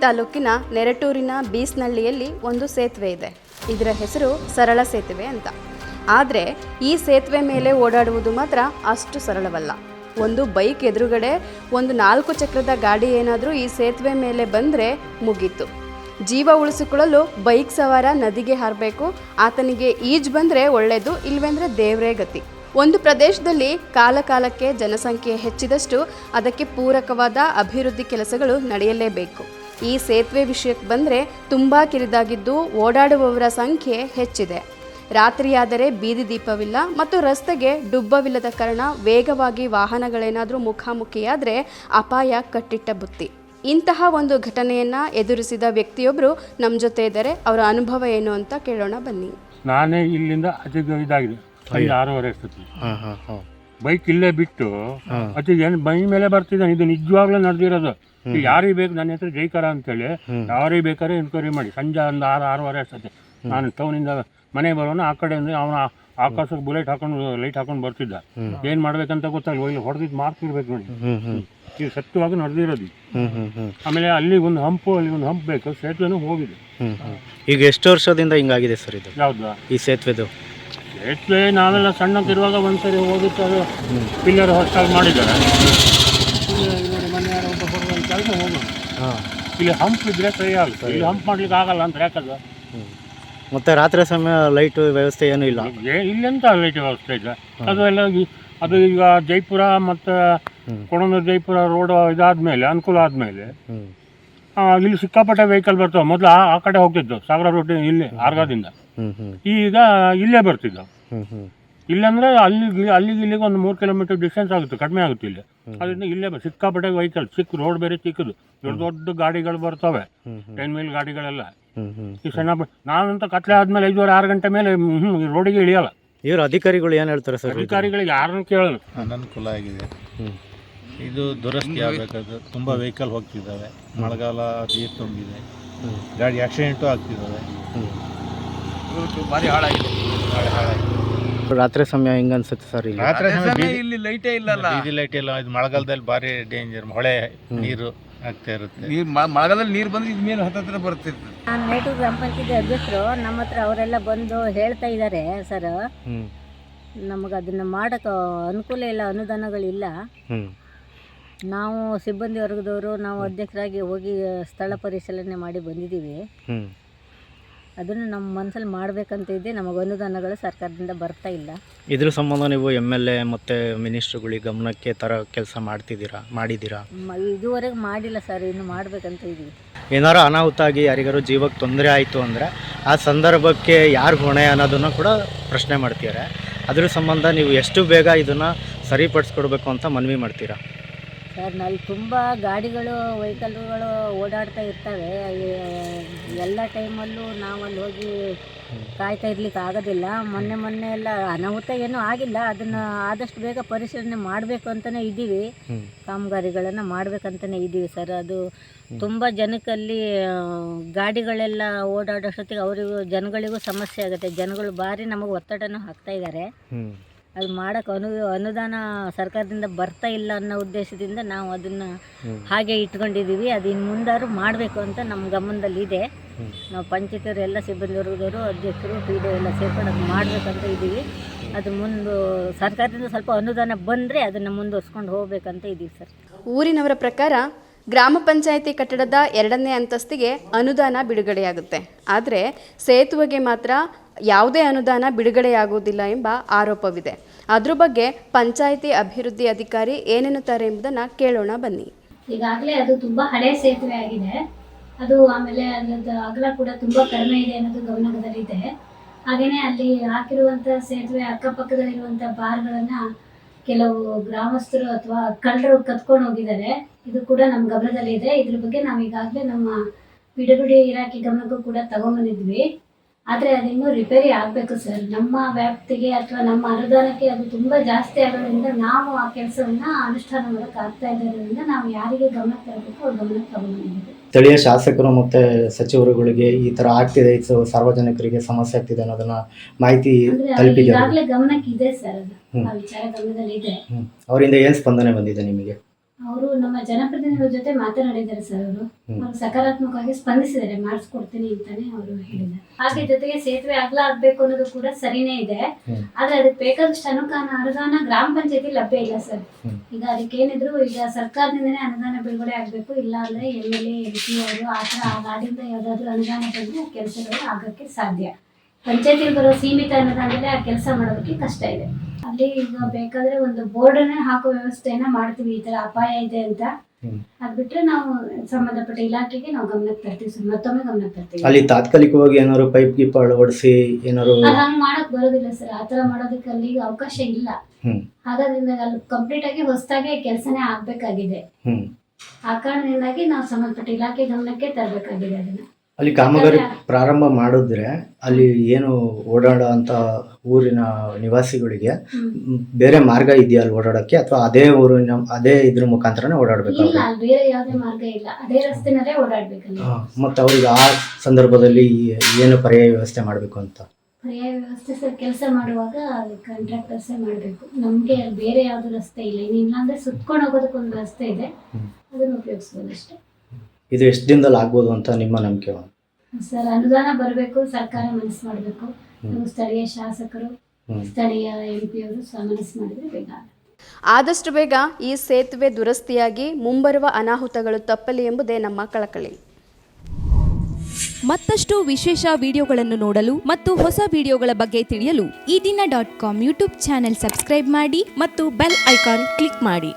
ತಾಲೂಕಿನ ನೆರಟೂರಿನ ಬೀಸ್ನಳ್ಳಿಯಲ್ಲಿ ಒಂದು ಸೇತುವೆ ಇದೆ. ಇದರ ಹೆಸರು ಸರಳ ಸೇತುವೆ ಅಂತ. ಆದರೆ ಈ ಸೇತುವೆ ಮೇಲೆ ಓಡಾಡುವುದು ಮಾತ್ರ ಅಷ್ಟು ಸರಳವಲ್ಲ. ಒಂದು ಬೈಕ್ ಎದುರುಗಡೆ ಒಂದು ನಾಲ್ಕು ಚಕ್ರದ ಗಾಡಿ ಏನಾದರೂ ಈ ಸೇತುವೆ ಮೇಲೆ ಬಂದರೆ ಮುಗೀತು. ಜೀವ ಉಳಿಸಿಕೊಳ್ಳಲು ಬೈಕ್ ಸವಾರ ನದಿಗೆ ಹಾರಬೇಕು. ಆತನಿಗೆ ಈಜು ಬಂದರೆ ಒಳ್ಳೆಯದು ಇಲ್ಲವೆಂದರೆ ದೇವರೇ ಗತಿ. ಒಂದು ಪ್ರದೇಶದಲ್ಲಿ ಕಾಲಕಾಲಕ್ಕೆ ಜನಸಂಖ್ಯೆ ಹೆಚ್ಚಿದಷ್ಟು ಅದಕ್ಕೆ ಪೂರಕವಾದ ಅಭಿವೃದ್ಧಿ ಕೆಲಸಗಳು ನಡೆಯಲೇಬೇಕು. ಈ ಸೇತುವೆ ವಿಷಯಕ್ಕೆ ಬಂದರೆ ತುಂಬ ಕಿರಿದಾಗಿದ್ದು ಓಡಾಡುವವರ ಸಂಖ್ಯೆ ಹೆಚ್ಚಿದೆ. ರಾತ್ರಿಯಾದರೆ ಬೀದಿ ದೀಪವಿಲ್ಲ ಮತ್ತು ರಸ್ತೆಗೆ ಡುಬ್ಬವಿಲ್ಲದ ಕಾರಣ ವೇಗವಾಗಿ ವಾಹನಗಳೇನಾದರೂ ಮುಖಾಮುಖಿಯಾದರೆ ಅಪಾಯ ಕಟ್ಟಿಟ್ಟ ಬುತ್ತಿ. ಇಂತಹ ಒಂದು ಘಟನೆಯನ್ನು ಎದುರಿಸಿದ ವ್ಯಕ್ತಿಯೊಬ್ಬರು ನಮ್ಮ ಜೊತೆ ಇದ್ದಾರೆ ಅವರ ಅನುಭವ ಏನು ಅಂತ ಕೇಳೋಣ ಬನ್ನಿ. ನಾನೇ ಇಲ್ಲಿಂದ ಇದಾಗಿದೆ ಐದು ಆರೂವರೆ ಅಷ್ಟೊತ್ತಿಗೆ ಹಾಂ ಹಾಂ ಹಾಂ. ಬೈಕ್ ಇಲ್ಲೇ ಬಿಟ್ಟು ಅತಿ ಏನು ಬೈ ಮೇಲೆ ಬರ್ತಿದ್ದಾನೆ? ಇದು ನಿಜವಾಗ್ಲೂ ನಡೆದಿರೋದು. ಯಾರಿಗೆ ಬೇಕು? ನನ್ನ ಹೆಸರು ಜೈಕರ ಅಂತೇಳಿ. ಯಾರಿಗೆ ಬೇಕಾದ್ರೆ ಎನ್ಕ್ವೈರಿ ಮಾಡಿ. ಸಂಜೆ ಒಂದು ಆರು ಆರೂವರೆ ಅಷ್ಟೊತ್ತೆ ನಾನು ಟೌನಿಂದ ಮನೆ ಬರೋಣ ಆ ಕಡೆಯಿಂದ ಅವನ ಆಕಾಶಕ್ಕೆ ಬುಲೆಟ್ ಹಾಕೊಂಡು ಲೈಟ್ ಹಾಕೊಂಡು ಬರ್ತಿದ್ದ. ಏನು ಮಾಡ್ಬೇಕಂತ ಗೊತ್ತಾಗಲ್ಲ ಇಲ್ಲಿ ಹೊಡೆದಿದ್ದು ಮಾರ್ತಿರ್ಬೇಕು ನೋಡಿ. ಇದು ಸತ್ಯವಾಗಿ ನಡೆದಿರೋದು ಆಮೇಲೆ ಅಲ್ಲಿ ಒಂದು ಹಂಪು ಅಲ್ಲಿ ಒಂದು ಹಂಪ್ ಬೇಕು. ಸೇತುವೆನೂ ಹೋಗಿದೆ. ಈಗ ಎಷ್ಟು ವರ್ಷದಿಂದ ಹಿಂಗಾಗಿದೆ ಸರ್ ಇದು? ಯಾವ್ದು? ಈ ಸೇತುವೆದು? ಸೇತುವೆ ನಾವೆಲ್ಲ ಸಣ್ಣದಿರುವಾಗ ಒಂದ್ಸರಿ ಹೋಗಿತ್ತು ಅದು ಪಿಲ್ಲರ್ ಹೊಸ್ಟಾಗಿ ಮಾಡಿದ್ದಾರೆ. ಇಲ್ಲಿ ನೋಡಿ ಮೊನ್ನೆ ಯಾರೋ ಒಬ್ಬ ಹೊರಗೆ ಕೆಲಸ ಹೋಗೋದು ಹಾಂ. ಇಲ್ಲಿ ಹಂಪ್ ಇದ್ರೆ ಸರಿ ಆಗುತ್ತೆ. ಇಲ್ಲಿ ಹಂಪ್ ಮಾಡ್ಲಿಕ್ಕೆ ಆಗಲ್ಲ ಅಂತ ಯಾಕದು? ಮತ್ತೆ ರಾತ್ರಿ ಸಮಯ ಲೈಟ್ ವ್ಯವಸ್ಥೆ ಏನು ಇಲ್ಲ? ಏ- ಇಲ್ಲೆಂತ ಲೈಟ್ ವ್ಯವಸ್ಥೆ ಇದೆ ಅದು ಎಲ್ಲ ಈ- ಅದು ಈಗ ಜೈಪುರ ಮತ್ತು ಹ್ಮ್. ಕೊಡಂದೂರು ಜೈಪುರ ರೋಡ್ ಇದಾದ್ಮೇಲೆ ಅನುಕೂಲ ಆದ್ಮೇಲೆ ಹ್ಞೂ ಇಲ್ಲಿ ಸಿಕ್ಕಾಪಟ್ಟೆ ವೆಹಿಕಲ್ ಬರ್ತವೆ. ಮೊದಲು ಆ ಕಡೆ ಹೋಗ್ತಿದ್ದು ಸಾಗರ ರೋಡ್ ಇಲ್ಲಿ ಆರ್ಗಾದಿಂದ. ಈಗ ಇಲ್ಲೇ ಬರ್ತಿದ್ದವು ಹ್ಞೂ ಇಲ್ಲಂದ್ರೆ ಅಲ್ಲಿಗೆ ಅಲ್ಲಿಗೆ ಇಲ್ಲಿಗೆ ಒಂದು ಮೂರು ಕಿಲೋಮೀಟರ್ ಡಿಸ್ಟೆನ್ಸ್ ಆಗುತ್ತೆ ಕಡಿಮೆ ಆಗುತ್ತೆ ಇಲ್ಲಿ. ಅದರಿಂದ ಇಲ್ಲೇ ಸಿಕ್ಕಾಪಟ್ಟೆ ವೆಹಿಕಲ್ ಚಿಕ್ಕ ರೋಡ್ ಬೇರೆ ಚಿಕ್ಕದು. ದೊಡ್ಡ ದೊಡ್ಡ ಗಾಡಿಗಳು ಬರ್ತವೆ. ಟೆನ್ ಮೀಲ್ ಗಾಡಿಗಳೆಲ್ಲ. ಈ ಸಣ್ಣ ನಾನಂತ ಕತ್ಲೆ ಆದ್ಮೇಲೆ ಐದುವರೆ ಆರು ಗಂಟೆ ಮೇಲೆ ರೋಡಿಗೆ ಇಳಿಯಲ್ಲ. ಇವರು ಅಧಿಕಾರಿಗಳು ಏನು ಹೇಳ್ತಾರೆ ಸರ್? ಅಧಿಕಾರಿಗಳಿಗೆ ಯಾರನ್ನು ಕೇಳಲ್ಲ ಅನನುಕೂಲ ಆಗಿದೆ. ಇದು ದುರಸ್ತಿ ಆಗಬೇಕಾದ್ರೆ ತುಂಬ ವೆಹಿಕಲ್ ಹೋಗ್ತಿದ್ದಾವೆ. ಮಳೆಗಾಲ ನೀರು ತುಂಬಿದೆ. ಗಾಡಿ ಆಕ್ಸಿಡೆಂಟು ಆಗ್ತಿದ್ದಾವೆ. ಭಾರಿ ಹಾಳಾಗಿದೆ. ಹಾಳಾಗಿದೆ. ರಾತ್ರಿ ಸಮಯ ಹೆಂಗ ಅನ್ಸುತ್ತೆ ಸರ್ ಇಲ್ಲಿ? ರಾತ್ರಿ ಸಮಯ ಇಲ್ಲಿ ಲೈಟೇ ಇಲ್ಲಲ್ಲ. ಬೀದಿ ಲೈಟ್ ಇಲ್ಲ. ಇದು ಮಳೆಗಾಲದಲ್ಲಿ ಭಾರಿ ಡೇಂಜರ್ ಹೊಳೆ ನೀರು ಆಗ್ತಾ ಇರುತ್ತೆ. ನೀರ್ ಮ- ಮಳೆಗಾಲದಲ್ಲಿ ನೀರು ಬಂದ್ರೆ ಇದು ಮೇಲೆ ಹತ್ತತ್ರ ಬರ್ತಿರ್ತದೆ ನಾನು ಮೇಟೂರು ಗ್ರಾಮ ಪಂಚಾಯತಿ ಅಧ್ಯಕ್ಷರು ನಮ್ಮ ಹತ್ರ ಅವರೆಲ್ಲ ಬಂದು ಹೇಳ್ತಾ ಇದ್ದಾರೆ ಸರ್. ನಮಗೆ ಅದನ್ನು ಮಾಡೋಕೆ ಅನುಕೂಲ ಇಲ್ಲ ಅನುದಾನಗಳಿಲ್ಲ. ಹ್ಞೂ ನಾವು ಸಿಬ್ಬಂದಿ ವರ್ಗದವರು ನಾವು ಅಧ್ಯಕ್ಷರಾಗಿ ಹೋಗಿ ಸ್ಥಳ ಪರಿಶೀಲನೆ ಮಾಡಿ ಬಂದಿದ್ದೀವಿ. ಅದನ್ನು ನಮ್ಮ ಮನಸ್ಸಲ್ಲಿ ಮಾಡಬೇಕಂತ ಇದೆ ನಮಗೆ ಅನುದಾನಗಳು ಸರ್ಕಾರದಿಂದ ಬರ್ತಾ ಇಲ್ಲ. ಇದ್ರ ಸಂಬಂಧ ನೀವು ಎಂ ಎಲ್ ಎ ಮತ್ತು ಮಿನಿಸ್ಟ್ರುಗಳಿಗೆ ಗಮನಕ್ಕೆ ಥರ ಕೆಲಸ ಮಾಡ್ತಿದ್ದೀರಾ ಮಾಡಿದ್ದೀರಾ? ಇದುವರೆಗೆ ಮಾಡಿಲ್ಲ ಸರ್ ಇನ್ನು ಮಾಡಬೇಕಂತ ಇದ್ದೀವಿ. ಏನಾರು ಅನಾಹುತ ಆಗಿ ಯಾರಿಗಾರು ಜೀವಕ್ಕೆ ತೊಂದರೆ ಆಯಿತು ಅಂದರೆ ಆ ಸಂದರ್ಭಕ್ಕೆ ಯಾರು ಹೊಣೆ ಅನ್ನೋದನ್ನು ಕೂಡ ಪ್ರಶ್ನೆ ಮಾಡ್ತೀರಾ ಅದ್ರ ಸಂಬಂಧ ನೀವು ಎಷ್ಟು ಬೇಗ ಇದನ್ನು ಸರಿಪಡಿಸ್ಕೊಡ್ಬೇಕು ಅಂತ ಮನವಿ ಮಾಡ್ತೀರಾ? ಸರ್ ಅಲ್ಲಿ ತುಂಬ ಗಾಡಿಗಳು ವೆಹಿಕಲ್ಗಳು ಓಡಾಡ್ತಾ ಇರ್ತವೆ. ಎಲ್ಲ ಟೈಮಲ್ಲೂ ನಾವು ಅಲ್ಲಿ ಹೋಗಿ ಕಾಯ್ತಾ ಇರ್ಲಿಕ್ಕೆ ಆಗೋದಿಲ್ಲ. ಮೊನ್ನೆ ಮೊನ್ನೆ ಎಲ್ಲ ಅನಾಹುತ ಏನೂ ಆಗಿಲ್ಲ. ಅದನ್ನು ಆದಷ್ಟು ಬೇಗ ಪರಿಶೀಲನೆ ಮಾಡಬೇಕು ಅಂತಲೇ ಇದ್ದೀವಿ. ಕಾಮಗಾರಿಗಳನ್ನು ಮಾಡಬೇಕಂತಲೇ ಇದ್ದೀವಿ ಸರ್. ಅದು ತುಂಬ ಜನಕ್ಕಲ್ಲಿ ಗಾಡಿಗಳೆಲ್ಲ ಓಡಾಡೋಷ್ಟೊತ್ತಿಗೆ ಅವರಿಗೂ ಜನಗಳಿಗೂ ಸಮಸ್ಯೆ ಆಗುತ್ತೆ. ಜನಗಳು ಭಾರಿ ನಮಗೆ ಒತ್ತಡನೂ ಹಾಕ್ತಾ ಇದ್ದಾರೆ. ಅದು ಮಾಡೋಕೆ ಅನು ಅನುದಾನ ಸರ್ಕಾರದಿಂದ ಬರ್ತಾ ಇಲ್ಲ ಅನ್ನೋ ಉದ್ದೇಶದಿಂದ ನಾವು ಅದನ್ನು ಹಾಗೆ ಇಟ್ಕೊಂಡಿದ್ದೀವಿ. ಅದು ಇನ್ನು ಮುಂದಾದ್ರು ಮಾಡಬೇಕು ಅಂತ ನಮ್ಮ ಗಮನದಲ್ಲಿ ಇದೆ. ನಾವು ಪಂಚಾಯತಿಯವರು ಎಲ್ಲ ಸಿಬ್ಬಂದಿ ವರ್ಗದವರು ಅಧ್ಯಕ್ಷರು ಪಿ ಡಿ ಎಲ್ಲ ಸೇರ್ಕೊಂಡು ಅದು ಮಾಡಬೇಕಂತ ಇದ್ದೀವಿ. ಅದು ಮುಂದೆ ಸರ್ಕಾರದಿಂದ ಸ್ವಲ್ಪ ಅನುದಾನ ಬಂದರೆ ಅದನ್ನು ಮುಂದುವರ್ಸ್ಕೊಂಡು ಹೋಗ್ಬೇಕಂತ ಇದ್ದೀವಿ ಸರ್. ಊರಿನವರ ಪ್ರಕಾರ ಗ್ರಾಮ ಪಂಚಾಯಿತಿ ಕಟ್ಟಡದ ಎರಡನೇ ಅಂತಸ್ತಿಗೆ ಅನುದಾನ ಬಿಡುಗಡೆಯಾಗುತ್ತೆ. ಆದರೆ ಸೇತುವೆಗೆ ಮಾತ್ರ ಯಾವುದೇ ಅನುದಾನ ಬಿಡುಗಡೆಯಾಗುವುದಿಲ್ಲ ಎಂಬ ಆರೋಪವಿದೆ. ಅದ್ರ ಬಗ್ಗೆ ಪಂಚಾಯಿತಿ ಅಭಿವೃದ್ಧಿ ಅಧಿಕಾರಿ ಏನೆನ್ನುತ್ತಾರೆ ಎಂಬುದನ್ನು ಕೇಳೋಣ ಬನ್ನಿ. ಈಗಾಗಲೇ ಅದು ತುಂಬಾ ಹಳೆ ಸೇತುವೆ ಆಗಿದೆ. ಅದು ಆಮೇಲೆ ಅದ್ರದ್ದು ಅಗಲ ಕೂಡ ತುಂಬಾ ಕಡಿಮೆ ಇದೆ ಅನ್ನೋದು ಗಮನದಲ್ಲಿದೆ ಹಾಗೇನೆ ಅಲ್ಲಿ ಹಾಕಿರುವಂತ ಸೇತುವೆ ಅಕ್ಕಪಕ್ಕದಲ್ಲಿರುವಂತ ಬಾರ್ಗಳನ್ನ ಕೆಲವು ಗ್ರಾಮಸ್ಥರು ಅಥವಾ ಕಳ್ಳರು ಕತ್ಕೊಂಡು ಹೋಗಿದ್ದಾರೆ. ಇದು ಕೂಡ ನಮ್ಮ ಗಮನದಲ್ಲಿ ಇದೆ ಇದ್ರ ಬಗ್ಗೆ ನಾವು ಈಗಾಗಲೇ ನಮ್ಮ ಬಿಡುಗಡೆ ಇಲಾಖೆ ಗಮನಕ್ಕೂ ಕೂಡ ತಗೊಂಬಂದಿದ್ವಿ ಆದರೆ ಅದಿನ್ನೂ ರಿಪೇರಿ ಆಗಬೇಕು ಸರ್. ನಮ್ಮ ವ್ಯಾಪ್ತಿಗೆ ಅಥವಾ ನಮ್ಮ ಅನುದಾನಕ್ಕೆ ಅದು ತುಂಬ ಜಾಸ್ತಿ ಆಗೋದ್ರಿಂದ ನಾವು ಆ ಕೆಲಸವನ್ನ ಅನುಷ್ಠಾನ ಮಾಡೋಕೆ ಆಗ್ತಾ ಇರೋದ್ರಿಂದ ನಾವು ಯಾರಿಗೆ ಗಮನ ತರಬೇಕು ಅವ್ರ ಗಮನ ತಗೊಂಡಿದ್ದೀವಿ ಸ್ಥಳೀಯ ಶಾಸಕರು ಮತ್ತು ಸಚಿವರುಗಳಿಗೆ ಈ ತರ ಆಗ್ತಿದೆ ಇದು ಸಾರ್ವಜನಿಕರಿಗೆ ಸಮಸ್ಯೆ ಆಗ್ತಿದೆ ಅನ್ನೋದನ್ನ ಮಾಹಿತಿ ಅಂದ್ರೆ ಈಗಾಗಲೇ ಗಮನಕ್ಕೆ ಇದೆ ಸರ್ ಅದು. ಆ ವಿಚಾರ ಗಮನದಲ್ಲಿ ಇದೆ ಅವರಿಂದ ಏನು ಸ್ಪಂದನೆ ಬಂದಿದೆ ನಿಮಗೆ? ಅವರು ನಮ್ಮ ಜನಪ್ರತಿನಿಧಿಗಳ ಜೊತೆ ಮಾತನಾಡಿದ್ದಾರೆ ಸರ್ ಅವರು. ಅವರು ಸಕಾರಾತ್ಮಕವಾಗಿ ಸ್ಪಂದಿಸಿದ್ದಾರೆ ಮಾಡಿಸ್ಕೊಡ್ತೀನಿ ಅಂತಾನೆ ಅವರು ಹೇಳಿದ್ದಾರೆ. ಹಾಗೆ ಜೊತೆಗೆ ಸೇತುವೆ ಅಗಲ ಆಗ್ಬೇಕು ಅನ್ನೋದು ಕೂಡ ಸರಿನೇ ಇದೆ. ಆದ್ರೆ ಅದಕ್ಕೆ ಬೇಕಾದಷ್ಟು ಅನುದಾನ ಅನುದಾನ ಗ್ರಾಮ ಪಂಚಾಯತಿ ಲಭ್ಯ ಇಲ್ಲ ಸರ್. ಈಗ ಅದಕ್ಕೆ ಏನಿದ್ರು ಈಗ ಸರ್ಕಾರದಿಂದನೇ ಅನುದಾನ ಬಿಡುಗಡೆ ಆಗ್ಬೇಕು ಇಲ್ಲ ಅಂದ್ರೆ M L A M P ಅವರು ಆ ಥರ ಆ ಗಾಡಿಯಿಂದ ಯಾವ್ದಾದ್ರು ಅನುದಾನ ಬಂದ್ರೆ ಕೆಲಸಗಳು ಆಗಕ್ಕೆ ಸಾಧ್ಯ. ಪಂಚಾಯತಿಗೆ ಬರೋ ಸೀಮಿತ ಅನ್ನೋದಾಗಲೇ ಆ ಕೆಲಸ ಮಾಡೋದಕ್ಕೆ ಕಷ್ಟ ಇದೆ. ಅಲ್ಲಿ ಈಗ ಬೇಕಾದ್ರೆ ಒಂದು ಬೋರ್ಡನ್ನೇ ಹಾಕೋ ವ್ಯವಸ್ಥೆಯನ್ನ ಮಾಡ್ತೀವಿ ಈ ತರ ಅಪಾಯ ಇದೆ ಅಂತ. ಅದ್ ಬಿಟ್ರೆ ನಾವು ಸಂಬಂಧಪಟ್ಟ ಇಲಾಖೆಗೆ ನಾವು ಗಮನಕ್ಕೆ ತರ್ತೀವಿ ಸರ್ ಮತ್ತೊಮ್ಮೆ ಗಮನಕ್ಕೆ ತರ್ತೀವಿ. ಅಲ್ಲಿ ತಾತ್ಕಾಲಿಕವಾಗಿ ಏನಾದ್ರು ಪೈಪ್ ಗೀಪ್ ಅಳವಡಿಸಿ ಏನಾದ್ರು ಅದು ಹಂಗ್ ಮಾಡಕ್ ಬರೋದಿಲ್ಲ ಸರ್ ಆತರ ತರ ಮಾಡೋದಕ್ಕೆ ಅಲ್ಲಿ ಅವಕಾಶ ಇಲ್ಲ. ಹಾಗಾದ್ರಿಂದ ಅಲ್ಲಿ ಕಂಪ್ಲೀಟ್ ಆಗಿ ಹೊಸದಾಗಿ ಕೆಲಸನೇ ಆಗ್ಬೇಕಾಗಿದೆ. ಆ ಕಾರಣದಿಂದಾಗಿ ನಾವು ಸಂಬಂಧಪಟ್ಟ ಇಲಾಖೆ ಗಮನಕ್ಕೆ ತರಬೇಕಾಗಿದೆ ಅದನ್ನ. ಅಲ್ಲಿ ಕಾಮಗಾರಿ ಪ್ರಾರಂಭ ಮಾಡಿದ್ರೆ ಅಲ್ಲಿ ಏನು ಓಡಾಡೋ ಅಂತ ಊರಿನ ನಿವಾಸಿಗಳಿಗೆ ಬೇರೆ ಮಾರ್ಗ ಇದೆಯಾ ಅಲ್ಲಿ ಓಡಾಡಕ್ಕೆ ಅಥವಾ ಅದೇ ಊರಿನ ಅದೇ ಇದ್ರ ಮುಖಾಂತರನೇ ಇಲ್ಲ ಅಲ್ಲಿ ಬೇರೆ ಯಾವ್ದೇ ಮಾರ್ಗ ಇಲ್ಲ. ಅದೇ ರಸ್ತೆನಲ್ಲೇ ಓಡಾಡ್ಬೇಕಲ್ಲಿ. ಮತ್ತೆ ಅವ್ರಿಗೆ ಆ ಸಂದರ್ಭದಲ್ಲಿ ಏನು ಪರ್ಯಾಯ ವ್ಯವಸ್ಥೆ ಮಾಡಬೇಕು ಅಂತ? ಪರ್ಯಾಯ ವ್ಯವಸ್ಥೆ ಸರ್ ಕೆಲಸ ಮಾಡುವಾಗ ಕಾಂಟ್ರಾಕ್ಟರ್ಸೇ ಮಾಡಬೇಕು. ನಮಗೆ ಬೇರೆ ಯಾವ್ದು ರಸ್ತೆ ಇಲ್ಲ. ಇನ್ನು ಇಲ್ಲಾಂದ್ರೆ ಸುತ್ಕೊಂಡು ಹೋಗೋದಕ್ಕೆ ಒಂದು ರಸ್ತೆ ಇದೆ. ಅದನ್ನು ಉಪಯೋಗಿಸ್ಬೋದು ಅಷ್ಟೇ. ಇದು ಎಷ್ಟು ದಿನದಲ್ಲಿ ಆಗ್ಬೋದು ಅಂತ ನಿಮ್ಮ ನಂಬಿಕೆ ಸರ್ ಅನುದಾನ ಬರಬೇಕು ಸರ್ಕಾರ ಮನಸ್ಸು ಮಾಡಬೇಕು. ಸ್ಥಳೀಯ ಶಾಸಕರು ಸ್ಥಳೀಯ ಎಂ ಪಿ ಅವರು ಮನಸ್ಸು ಮಾಡಿದ್ರೆ ಬೇಗ ಆದಷ್ಟು ಬೇಗ ಈ ಸೇತುವೆ ದುರಸ್ತಿಯಾಗಿ ಮುಂಬರುವ ಅನಾಹುತಗಳು ತಪ್ಪಲಿ ಎಂಬುದೇ ನಮ್ಮ ಕಳಕಳಿ. ಮತ್ತಷ್ಟು ವಿಶೇಷ ವಿಡಿಯೋಗಳನ್ನು ನೋಡಲು ಮತ್ತು ಹೊಸ ವಿಡಿಯೋಗಳ ಬಗ್ಗೆ ತಿಳಿಯಲು Ee Dina dot com YouTube channel subscribe ಮಾಡಿ ಮತ್ತು ಬೆಲ್ ಐಕಾನ್ ಕ್ಲಿಕ್ ಮಾಡಿ.